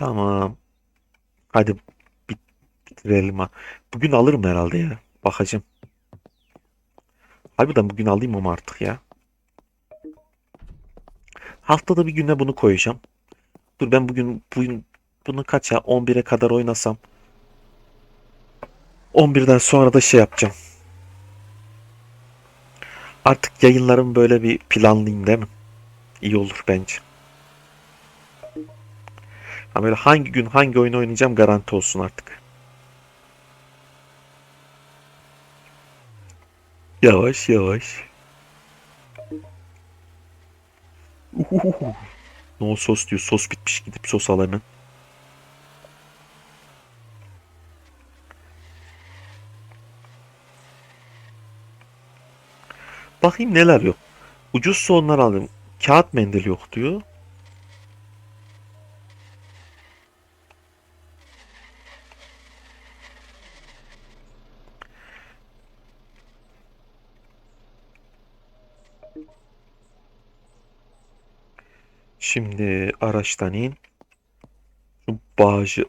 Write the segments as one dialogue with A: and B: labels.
A: Tamam. Hadi bit- bitirelim ha. Bugün alırım herhalde ya. Bakacağım. Harbiden bugün alayım ama artık ya. Haftada bir güne bunu koyacağım. Dur ben bugün bugün bunu kaça 11'e kadar oynasam 11'den sonra da şey yapacağım. Artık yayınlarımı böyle bir planlayayım değil mi? İyi olur bence. Ha böyle hangi gün hangi oyun oynayacağım garanti olsun artık. Yavaş yavaş. Uhuhu. No sos diyor. Sos bitmiş. Gidip sos al hemen. Bakayım neler yok. Ucuz sonlar aldım. Kağıt mendil yok diyor. Şimdi araçtan in. Şu bağcı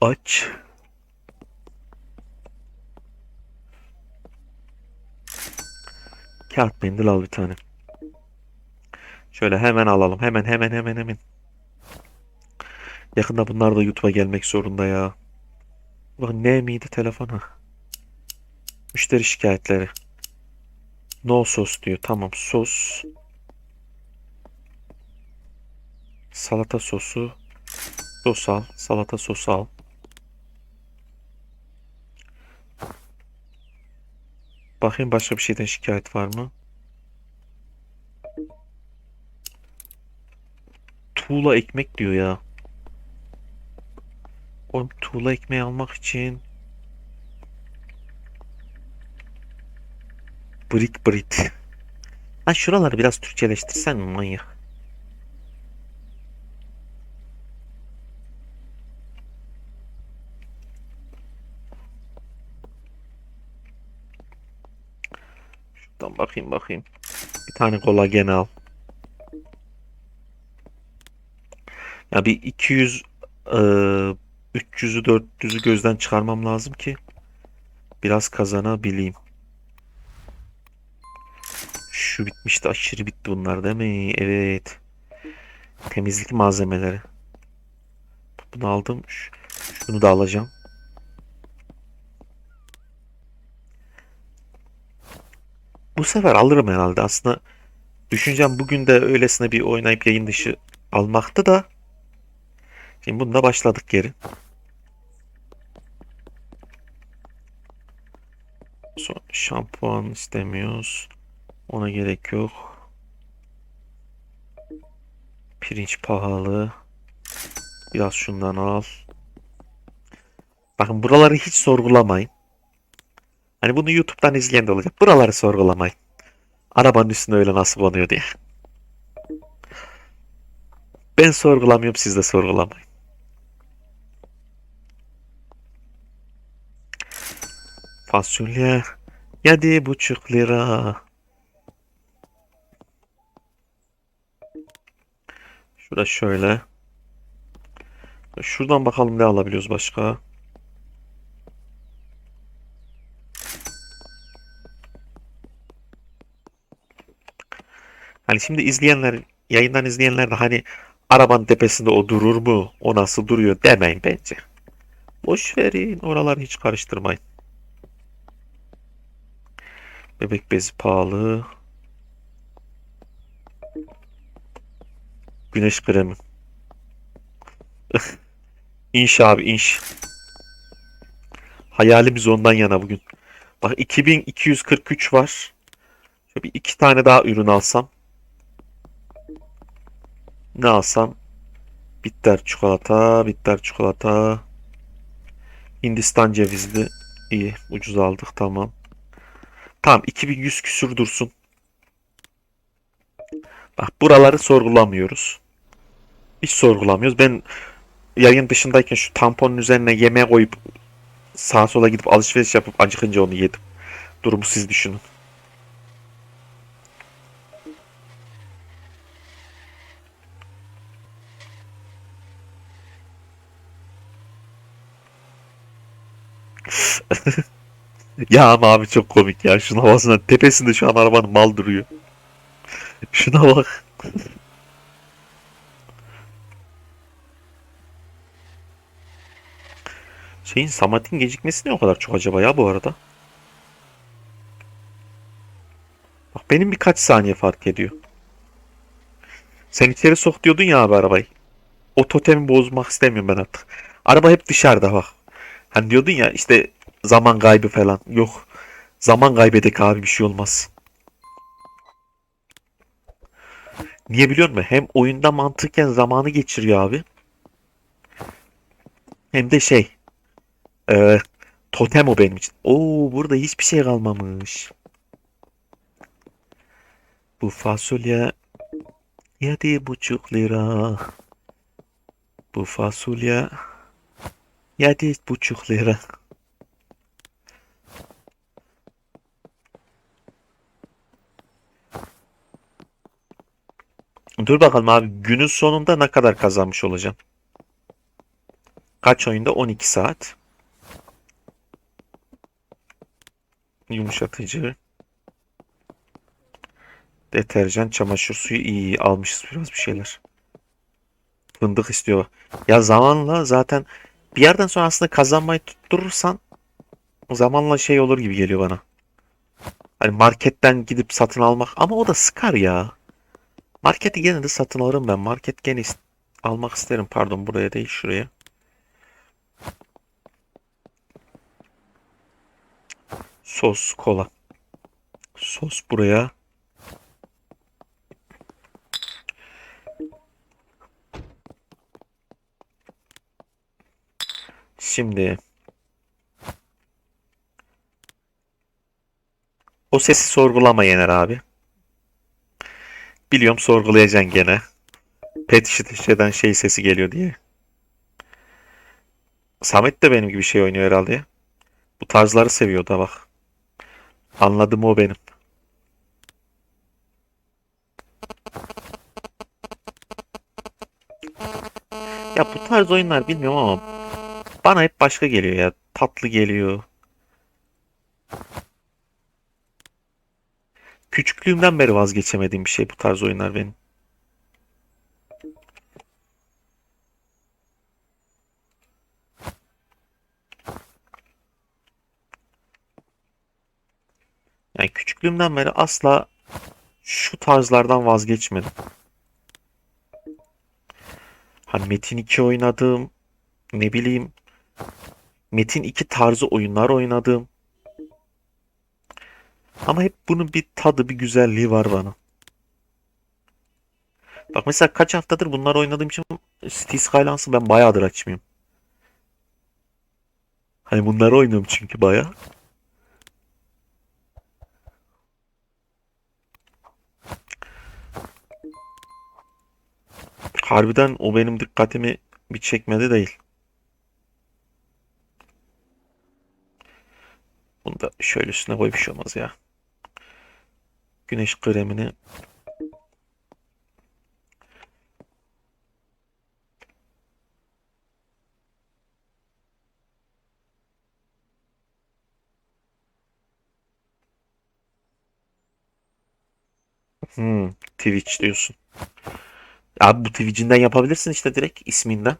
A: aç. Kağıt mendil al bir tane. Şöyle hemen alalım. Hemen hemen hemen hemen. Yakında bunlar da YouTube'a gelmek zorunda ya. Ulan ne miydi telefona? Müşteri şikayetleri. No sos diyor. Tamam sos. Salata sosu. Sos al. Salata sosu al. Bakayım başka bir şeyden şikayet var mı? Tuğla ekmek diyor ya. Oğlum tuğla ekmeği almak için Brick Brit. Lan şuraları biraz Türkçeleştirsen manyak? Şuradan bakayım bakayım. Bir tane kolagen al. Ya bir 200 eee 300'ü 400'ü gözden çıkarmam lazım ki biraz kazanabileyim. Şu bitmişti. Aşırı bitti bunlar değil mi? Evet. Temizlik malzemeleri. Bunu aldım. Şunu da alacağım. Bu sefer alırım herhalde. Aslında düşüncem bugün de öylesine bir oynayıp yayın dışı almaktı da. Şimdi bunda başladık geri. Şampuan istemiyoruz. Ona gerek yok. Pirinç pahalı. Biraz şundan al. Bakın buraları hiç sorgulamayın. Hani bunu YouTube'dan izleyen de olacak. Buraları sorgulamayın. Arabanın üstüne öyle nasıl konuyor diye. Ben sorgulamıyorum siz de sorgulamayın. Fasulye yedi buçuk lira. Şurada şöyle. Şuradan bakalım ne alabiliyoruz başka. Hani şimdi izleyenler, yayından izleyenler de hani arabanın tepesinde o durur mu? O nasıl duruyor demeyin bence. Boş verin. Oraları hiç karıştırmayın. Bebek bezi pahalı. Güneş kremi. İnş abi inş. Hayalimiz ondan yana bugün. Bak 2243 var. Şöyle bir iki tane daha ürün alsam. Ne alsam? Bitter çikolata, bitter çikolata. Hindistan cevizli. İyi, ucuz aldık tamam. Tamam 2100 küsür dursun. Bak buraları sorgulamıyoruz. Hiç sorgulamıyoruz. Ben yayın dışındayken şu tamponun üzerine yemeğe koyup sağa sola gidip alışveriş yapıp acıkınca onu yedim. Durumu siz düşünün. Ya ama abi çok komik ya. Şunun havasına tepesinde şu an arabanın mal duruyor. Şuna bak. Şeyin Samet'in gecikmesi ne o kadar çok acaba ya bu arada? Bak benim birkaç saniye fark ediyor. Sen içeri sok diyordun ya abi arabayı. O totemi bozmak istemiyorum ben artık. Araba hep dışarıda bak. Hani diyordun ya işte zaman kaybı falan. Yok. Zaman kaybedek abi bir şey olmaz. Niye biliyor musun? Hem oyunda mantıken zamanı geçiriyor abi. Hem de şey. e, totem o benim için. Oo burada hiçbir şey kalmamış. Bu fasulye yedi buçuk lira. Bu fasulye yedi buçuk lira. Dur bakalım abi günün sonunda ne kadar kazanmış olacağım? Kaç oyunda? 12 saat. Yumuşatıcı. Deterjan, çamaşır suyu iyi, almışız biraz bir şeyler. Fındık istiyor. Ya zamanla zaten bir yerden sonra aslında kazanmayı tutturursan zamanla şey olur gibi geliyor bana. Hani marketten gidip satın almak ama o da sıkar ya. Marketi gene de satın alırım ben. Market gene ist- almak isterim. Pardon buraya değil şuraya. Sos, kola. Sos buraya. Şimdi o sesi sorgulama Yener abi. Biliyorum sorgulayacaksın gene. Pet şişeden şey sesi geliyor diye. Samet de benim gibi şey oynuyor herhalde. Bu tarzları seviyor da bak. Anladım o benim. Ya bu tarz oyunlar bilmiyorum ama bana hep başka geliyor ya. Tatlı geliyor. Küçüklüğümden beri vazgeçemediğim bir şey bu tarz oyunlar benim. Yani küçüklüğümden beri asla şu tarzlardan vazgeçmedim. Hani Metin 2 oynadım. Ne bileyim. Metin 2 tarzı oyunlar oynadım. Ama hep bunun bir tadı, bir güzelliği var bana. Bak mesela kaç haftadır bunlar oynadığım için City Skylines'ı ben bayağıdır açmıyorum. Hani bunları oynuyorum çünkü bayağı. Harbiden o benim dikkatimi bir çekmedi değil. Bunu da şöyle üstüne koy bir şey olmaz ya. Güneş kremini hmm, Twitch diyorsun. Abi bu Twitch'inden yapabilirsin işte direkt isminden.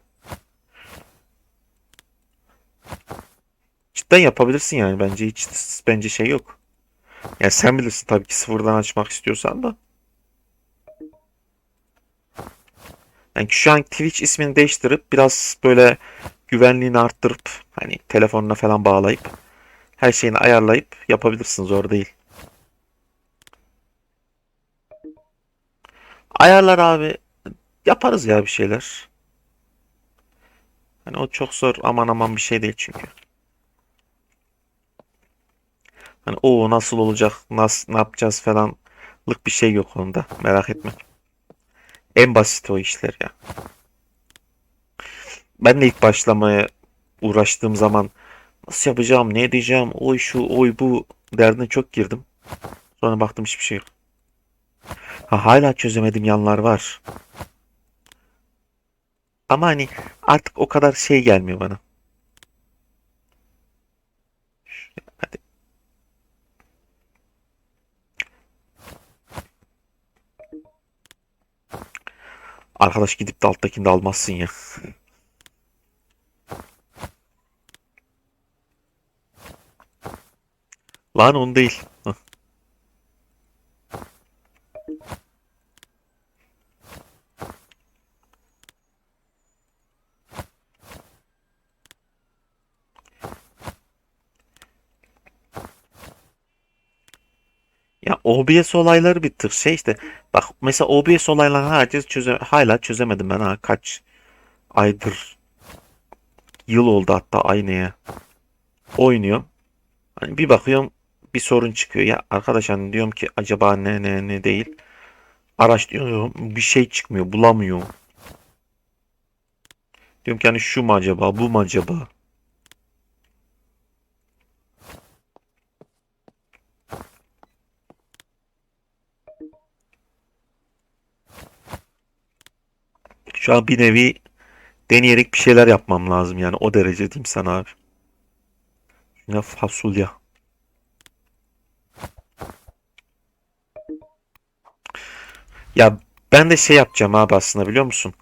A: Cidden yapabilirsin yani bence hiç bence şey yok. Yani sen bilirsin tabii ki sıfırdan açmak istiyorsan da. Yani şu an Twitch ismini değiştirip biraz böyle güvenliğini arttırıp hani telefonuna falan bağlayıp her şeyini ayarlayıp yapabilirsin zor değil. Ayarlar abi yaparız ya bir şeyler. Hani o çok zor aman aman bir şey değil çünkü. Hani o nasıl olacak, nasıl ne yapacağız falanlık bir şey yok onda. Merak etme. En basit o işler ya. Ben de ilk başlamaya uğraştığım zaman nasıl yapacağım, ne edeceğim, oy şu, oy bu derdine çok girdim. Sonra baktım hiçbir şey yok. Ha, hala çözemediğim yanlar var. Ama hani artık o kadar şey gelmiyor bana. Arkadaş gidip de alttakini de almazsın ya. Lan onu değil. OBS olayları bir tık şey işte. Bak mesela OBS olaylarını herkes çöze hala çözemedim ben ha kaç aydır yıl oldu hatta aynaya oynuyor. Hani bir bakıyorum bir sorun çıkıyor. Ya arkadaş hani diyorum ki acaba ne ne ne değil. Araştırıyorum bir şey çıkmıyor bulamıyorum. Diyorum ki hani şu mu acaba bu mu acaba? Şu an bir nevi deneyerek bir şeyler yapmam lazım yani o derece diyeyim sana abi. Yine fasulye. Ya ben de şey yapacağım abi aslında biliyor musun?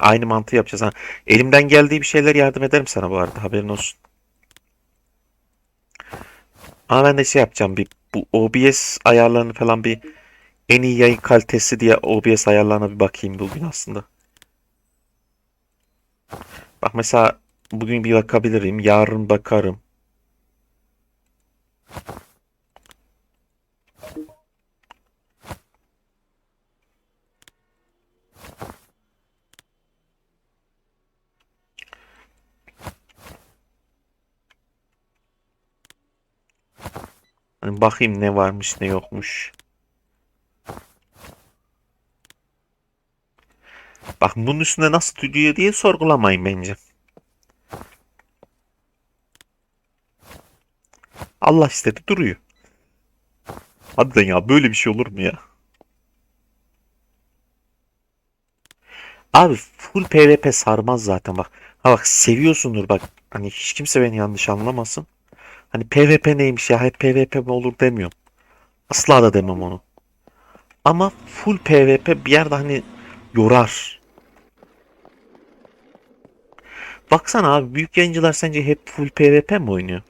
A: Aynı mantığı yapacağız. Ha, elimden geldiği bir şeyler yardım ederim sana bu arada haberin olsun. Ama ben de şey yapacağım bir bu OBS ayarlarını falan bir en iyi yayın kalitesi diye OBS ayarlarına bir bakayım bugün aslında. Bak mesela bugün bir bakabilirim, yarın bakarım. Hani bakayım ne varmış ne yokmuş. Bak bunun üstünde nasıl duruyor diye sorgulamayın bence. Allah istedi duruyor. Harbiden ya böyle bir şey olur mu ya? Abi full PvP sarmaz zaten bak. Ha bak seviyorsundur bak. Hani hiç kimse beni yanlış anlamasın. Hani PvP neymiş ya hep PvP mi olur demiyorum. Asla da demem onu. Ama full PvP bir yerde hani yorar. Baksana abi büyük yayıncılar sence hep full PvP mi oynuyor?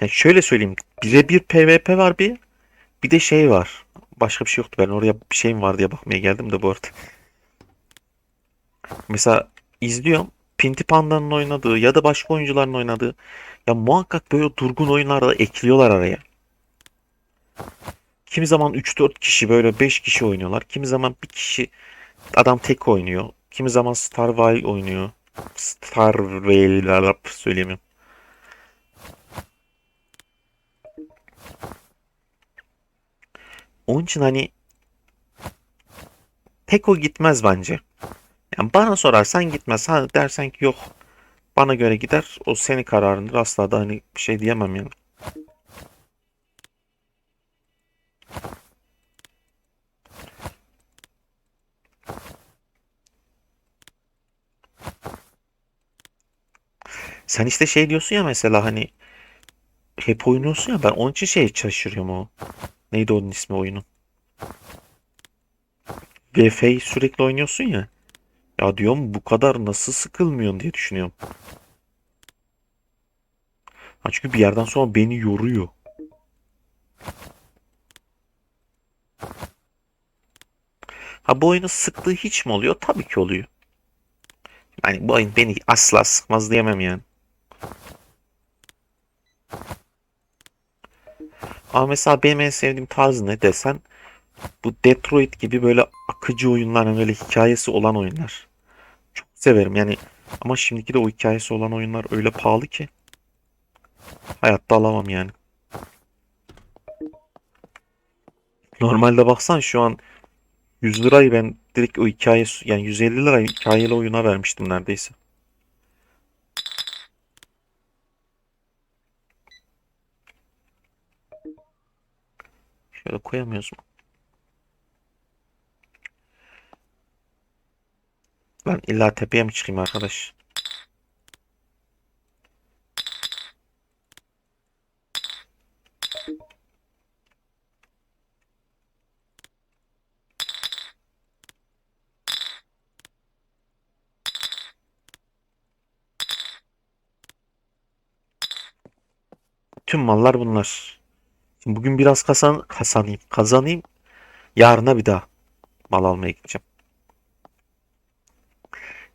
A: Yani şöyle söyleyeyim. Birebir PvP var bir. Bir de şey var. Başka bir şey yoktu. Ben oraya bir şeyim var diye bakmaya geldim de bu arada. Mesela izliyorum. Pinti Panda'nın oynadığı ya da başka oyuncuların oynadığı. Ya muhakkak böyle durgun oyunlarda ekliyorlar araya. Kimi zaman 3-4 kişi böyle 5 kişi oynuyorlar. Kimi zaman bir kişi adam tek oynuyor. Kimi zaman Starvale oynuyor. Starvale söyleyemiyorum. Onun için hani tek o gitmez bence. Yani bana sorarsan gitmez. Ha dersen ki yok bana göre gider. O senin kararındır. Asla da hani bir şey diyemem yani. Sen işte şey diyorsun ya mesela hani hep oynuyorsun ya ben onun için şey şaşırıyorum o. Neydi onun ismi oyunun? VF'yi sürekli oynuyorsun ya. Ya diyorum bu kadar nasıl sıkılmıyorsun diye düşünüyorum. Ha çünkü bir yerden sonra beni yoruyor. Ha bu oyunun sıktığı hiç mi oluyor? Tabii ki oluyor. Yani bu oyun beni asla sıkmaz diyemem yani. Ama mesela benim en sevdiğim tarz ne desen bu Detroit gibi böyle akıcı oyunlar yani öyle hikayesi olan oyunlar. Çok severim yani ama şimdiki de o hikayesi olan oyunlar öyle pahalı ki hayatta alamam yani. Normalde baksan şu an 100 lirayı ben direkt o hikaye yani 150 lira hikayeli oyuna vermiştim neredeyse. Şöyle koyamıyoruz mu? Lan illa tepeye mi çıkayım arkadaş? Tüm mallar bunlar. Bugün biraz kasan kasanayım, kazanayım. Yarına bir daha mal almaya gideceğim.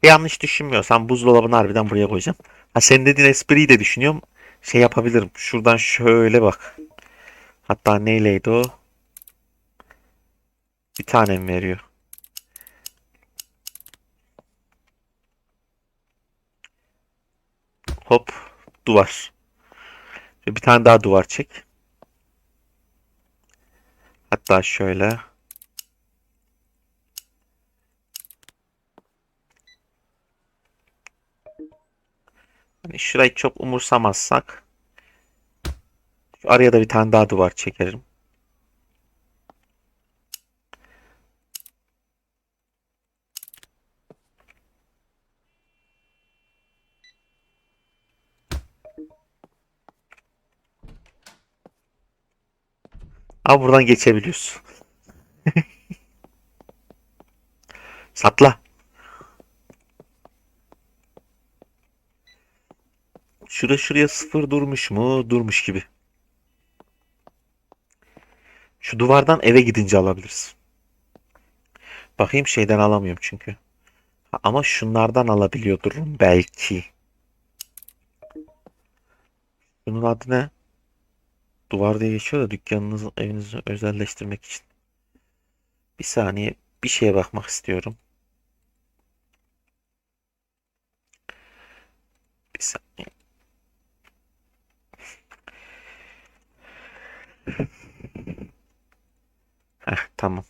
A: Yanlış düşünmüyorsam buzdolabını harbiden buraya koyacağım. Ha sen dediğin espriyi de düşünüyorum. Şey yapabilirim. Şuradan şöyle bak. Hatta neyleydi o? Bir tane veriyor? Hop. Duvar. Bir tane daha duvar çek. Hatta şöyle. Hani şurayı çok umursamazsak şu araya da bir tane daha duvar çekerim. Ama buradan geçebiliyorsun. Satla. Şura şuraya sıfır durmuş mu? Durmuş gibi. Şu duvardan eve gidince alabiliriz. Bakayım şeyden alamıyorum çünkü. Ama şunlardan alabiliyordur belki. Bunun adı ne? Duvar diye geçiyor da dükkanınızı, evinizi özelleştirmek için. Bir saniye bir şeye bakmak istiyorum. Bir saniye. Heh, tamam.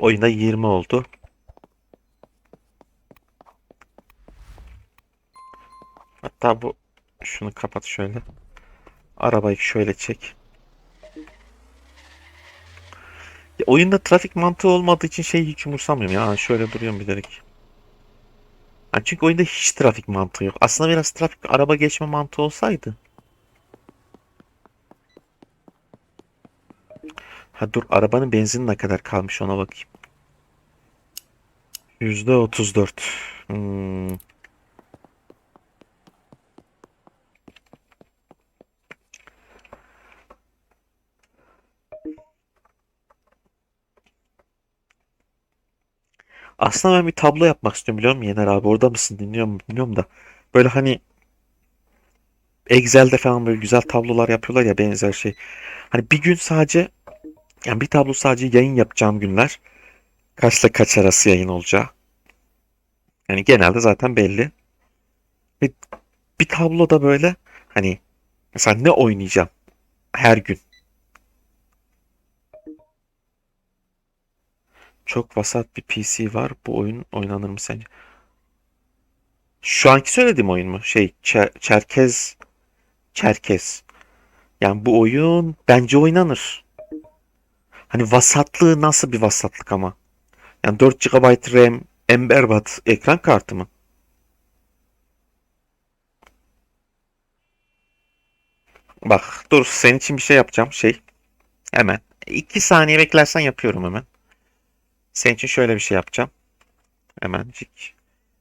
A: Oyunda 20 oldu. Hatta bu şunu kapat şöyle. Arabayı şöyle çek. Ya oyunda trafik mantığı olmadığı için şeyi hiç umursamıyorum ya. Şöyle duruyorum bilerek. Ha, çünkü oyunda hiç trafik mantığı yok. Aslında biraz trafik araba geçme mantığı olsaydı. Ha dur arabanın benzini ne kadar kalmış ona bakayım. %34. Hmm. Aslında ben bir tablo yapmak istiyorum biliyor musun Yener abi? Orada mısın? Dinliyorum, bilmiyorum da. Böyle hani Excel'de falan böyle güzel tablolar yapıyorlar ya benzer şey. Hani bir gün sadece yani bir tablo sadece yayın yapacağım günler. Kaçla kaç arası yayın olacağı. Yani genelde zaten belli. Ve bir tabloda böyle hani mesela ne oynayacağım her gün. Çok vasat bir PC var. Bu oyun oynanır mı sence? Şu anki söylediğim oyun mu? Şey, Çer- Çerkez, Çerkez. Yani bu oyun bence oynanır. Hani vasatlığı nasıl bir vasatlık ama? Yani 4 GB RAM, en berbat ekran kartı mı? Bak, dur senin için bir şey yapacağım. Şey, hemen. 2 saniye beklersen yapıyorum hemen. Senin için şöyle bir şey yapacağım. Hemencik.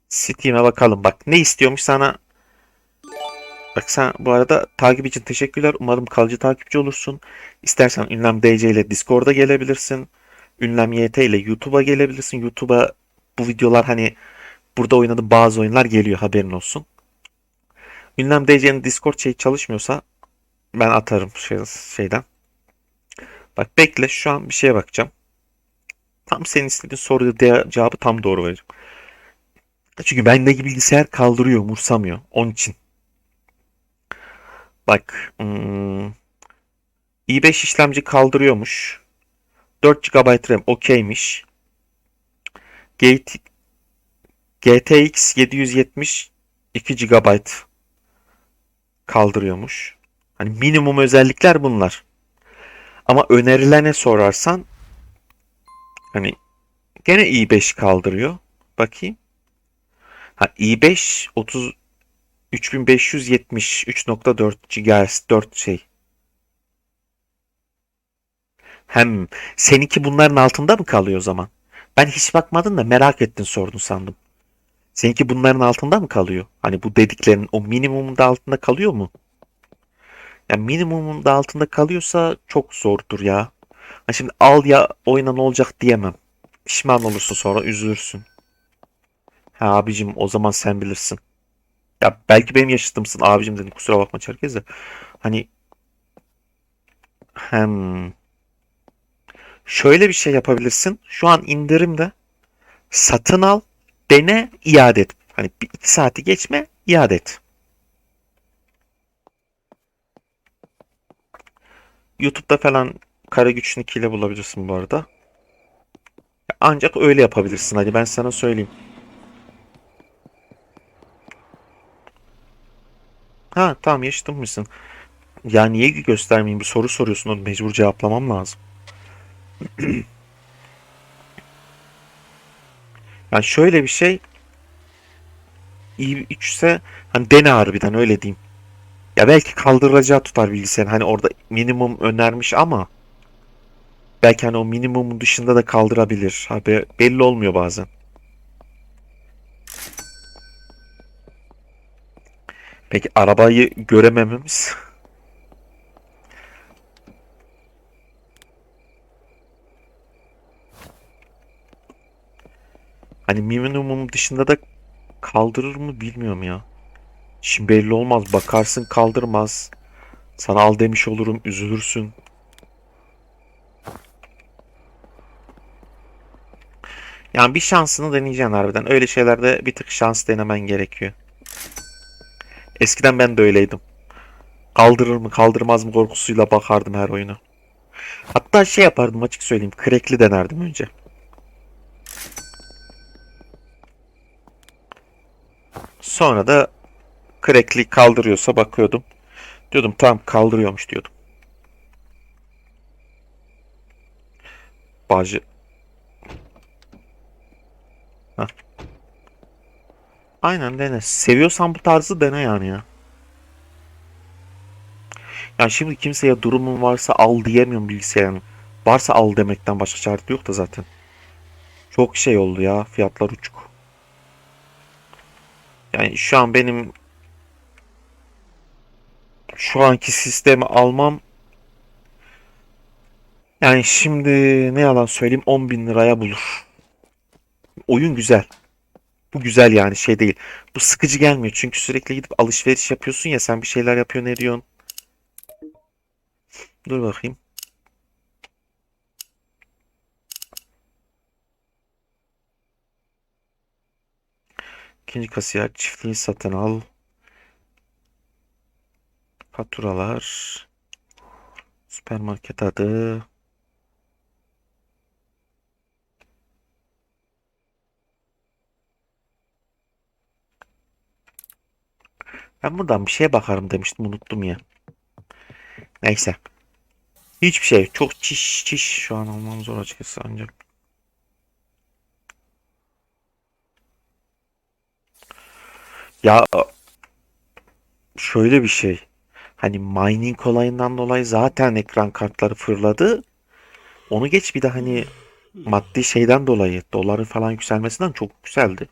A: Steam'e bakalım. Bak ne istiyormuş sana. Bak sen bu arada takip için teşekkürler. Umarım kalıcı takipçi olursun. İstersen Ünlem DC ile Discord'a gelebilirsin. Ünlem YT ile YouTube'a gelebilirsin. YouTube'a bu videolar hani burada oynadığım bazı oyunlar geliyor haberin olsun. Ünlem DC'nin Discord şey çalışmıyorsa ben atarım şey, şeyden. Bak bekle şu an bir şeye bakacağım. Tam senin istediğin soruyu de- cevabı tam doğru vereceğim. Çünkü bendeki bilgisayar kaldırıyor, umursamıyor. Onun için. Bak, hmm, i5 işlemci kaldırıyormuş. 4 GB RAM okeymiş. GT GTX 770 2 GB kaldırıyormuş. Hani minimum özellikler bunlar. Ama önerilene sorarsan hani gene i5 kaldırıyor. Bakayım. Ha i5 30 3570 3.4 GHz 4 şey. Hem seninki bunların altında mı kalıyor o zaman? Ben hiç bakmadın da merak ettin sordun sandım. Seninki bunların altında mı kalıyor? Hani bu dediklerin o minimumun da altında kalıyor mu? Yani minimumun da altında kalıyorsa çok zordur ya. Ha şimdi al ya oyna ne olacak diyemem. Pişman olursun sonra üzülürsün. Ha abicim o zaman sen bilirsin. Ya belki benim yaşıtımsın abicim dedim kusura bakma Çerkez de. Hani hem şöyle bir şey yapabilirsin. Şu an indirimde satın al, dene, iade et. Hani bir iki saati geçme, iade et. YouTube'da falan kara güç ile bulabilirsin bu arada. Ancak öyle yapabilirsin hadi ben sana söyleyeyim. Ha tamam yaşıtım mısın? Ya niye göstermeyeyim bir soru soruyorsun onu mecbur cevaplamam lazım. Yani şöyle bir şey iyi 3 ise hani dene harbiden öyle diyeyim. Ya belki kaldıracağı tutar bilgisayar. Hani orada minimum önermiş ama belki hani o minimumun dışında da kaldırabilir. Abi belli olmuyor bazen. Peki arabayı göremememiz? Hani minimum dışında da kaldırır mı bilmiyorum ya. Şimdi belli olmaz. Bakarsın kaldırmaz. Sana al demiş olurum. Üzülürsün. Yani bir şansını deneyeceksin harbiden. Öyle şeylerde bir tık şans denemen gerekiyor. Eskiden ben de öyleydim. Kaldırır mı kaldırmaz mı korkusuyla bakardım her oyuna. Hatta şey yapardım açık söyleyeyim. Crackli denerdim önce. Sonra da crackli kaldırıyorsa bakıyordum. Diyordum tamam kaldırıyormuş diyordum. Bacı. Heh. Aynen dene. Seviyorsan bu tarzı dene yani ya. Yani şimdi kimseye durumun varsa al diyemiyorum bilgisayarın. Varsa al demekten başka çare yok da zaten. Çok şey oldu ya. Fiyatlar uçuk. Yani şu an benim şu anki sistemi almam yani şimdi ne yalan söyleyeyim 10 bin liraya bulur. Oyun güzel. Bu güzel yani şey değil. Bu sıkıcı gelmiyor çünkü sürekli gidip alışveriş yapıyorsun ya sen bir şeyler yapıyorsun ne diyorsun. Dur bakayım. İkinci kasiyer çiftliği satın al. Faturalar. Süpermarket adı. Ben buradan bir şeye bakarım demiştim unuttum ya. Neyse. Hiçbir şey. Çok çiş çiş şu an almam zor açıkçası ancak. Ya şöyle bir şey. Hani mining olayından dolayı zaten ekran kartları fırladı. Onu geç bir de hani maddi şeyden dolayı doların falan yükselmesinden çok yükseldi.